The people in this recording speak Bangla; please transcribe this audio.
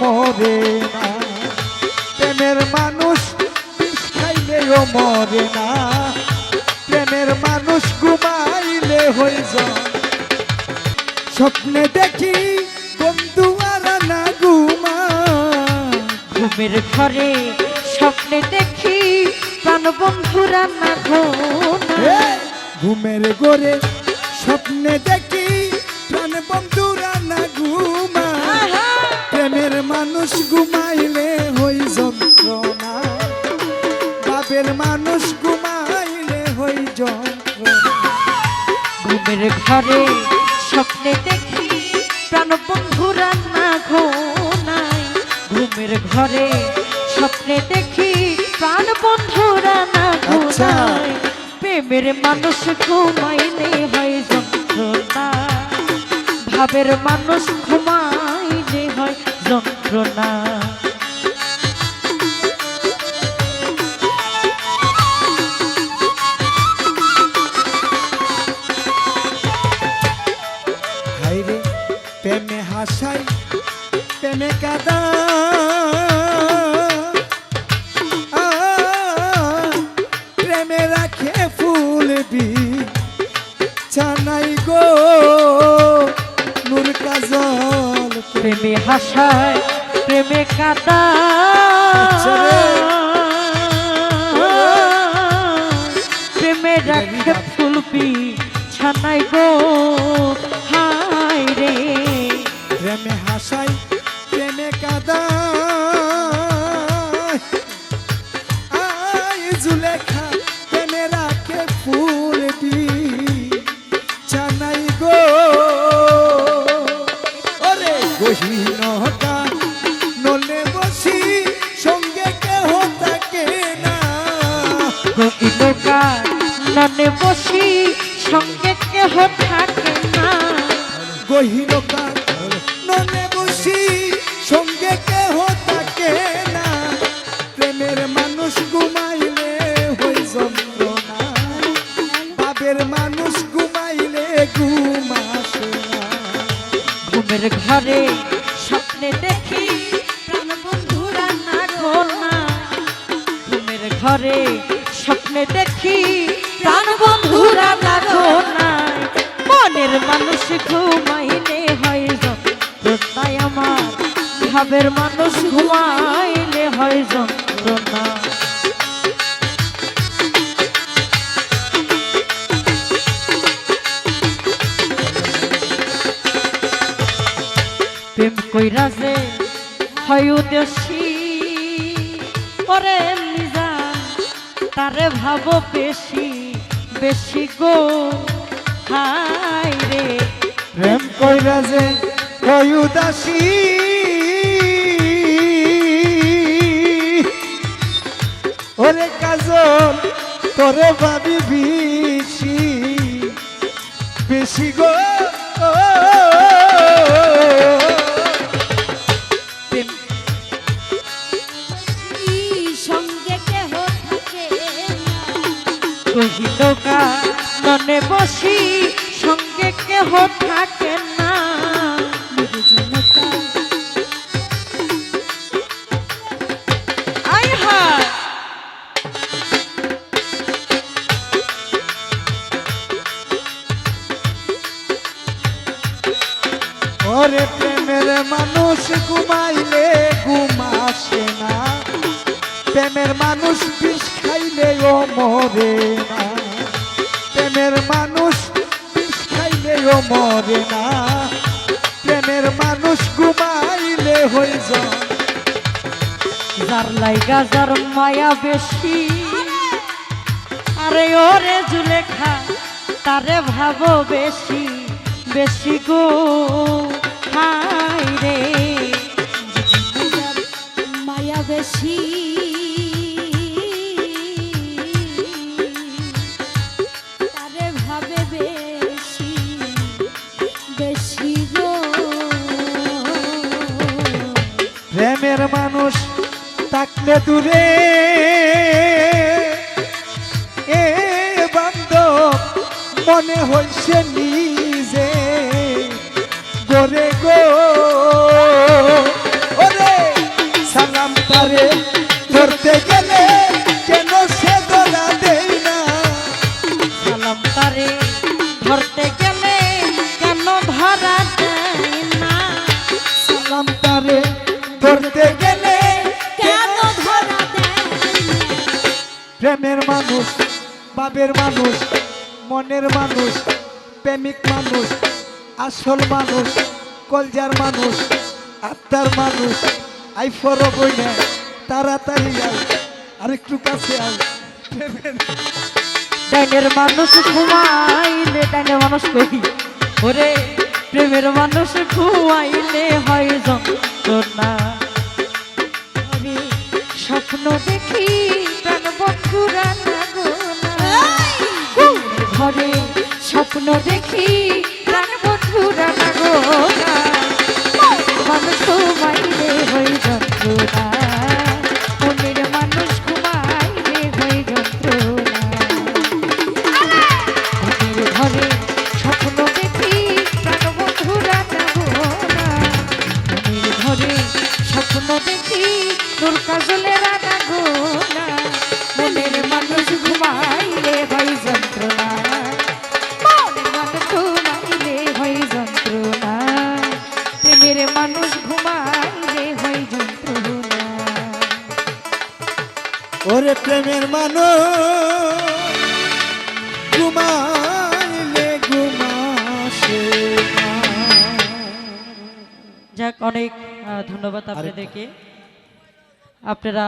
মরে না। প্রেমের মানুষ বিষ খাইলেও মরে না। প্রেমের মানুষ ঘুমাইলে হয়ে যায়। স্বপ্নে দেখি বন্ধু আর না ঘুমা ঘুমের ঘরে স্বপ্নে দেখি প্রাণ বন্ধুরা না ঘুমের গোরে স্বপ্নে দেখি প্রাণ বন্ধুরা ঘুমের ঘরে স্বপ্নে দেখি প্রাণ বন্ধুরা না ঘোনায়। ঘুমের ঘরে স্বপ্নে দেখি প্রাণ বন্ধুরা না আচ্ছা। ঘোনায়। প্রেমের মানুষ ঘুমাইলে হয় যন্ত্রণা। ভাবের মানুষ ঘুমাইলে হয় যন্ত্রণা। প্রেমে কাদা। প্রেমে রাখে ফুল বি চানাই গো নূর কাজল প্রেমে হাসায় প্রেমে কাদা। আচ্ছা প্রেমে রাখে ফুলবি ছানাই গো ননে বসি সঙ্গে কেহ থাকে না। গহিনতা নলে বসি সঙ্গে কেহ থাকে না। প্রেমের মানুষ ঘুমাইলে হই যন্ত্রণা। বাবের মানুষ ঘুমাইলে ঘুম আসে না। ঘুমের ঘরে স্বপ্নে দেখি প্রাণ বন্ধুরা না ঘরে স্বপ্নে দেখি প্রাণ বন্ধুরা না ঘোনা মনের মানুষ ঘুমাইলে হয় যন্ত্রণায় আমার ভাবের মানুষ ঘুমাইলে হয় যন্ত্রণা প্রেম কইরা যে হয় উদেশি পরে নিজা তারে ভাবো বেশি। বেশি গো। হাই রে। প্রেম কইরা যে কই উদাসী। ওরে কাজল, তোরে ভাবি বেশি। বেশি গো। কহিল ননে বসি সঙ্গে কেহ থাকে না। মানুষ ঘুমাইলে ঘুম আসে না। প্রেমের মানুষ খাইলে ও মরে না। প্রেমের মানুষ বিষ খাইলে ও মরে না। প্রেমের মানুষ ঘুমাইলে হয়ে যায়। যার লাইগা, যার মায়া বেশি, আরে ওরে জুলেখা, তারে ভাবো বেশি বেশি গো। প্রেমের মানুষ থাকলে দূরে। এ বান্ধব, মনে হয়েছে নিজে। গরে গো। ওরে, সালাম তারে ধরতে প্রেমের মানুষ বাবের মানুষ, মনের মানুষ, প্রেমিক মানুষ, আসল মানুষ, কলজার মানুষ, আত্মার মানুষ। আই ফরো বই না তাড়াতাড়ি আর একটু কাছে আই ডাইনের মানুষ ঘুমাইলে ডাইনের মানুষ কই? ওরে, প্রেমের মানুষ ঘুমাইলে হয় জন্ম স্বপ্ন দেখি। অনেক ধন্যবাদ আপনাদেরকে। আপনারা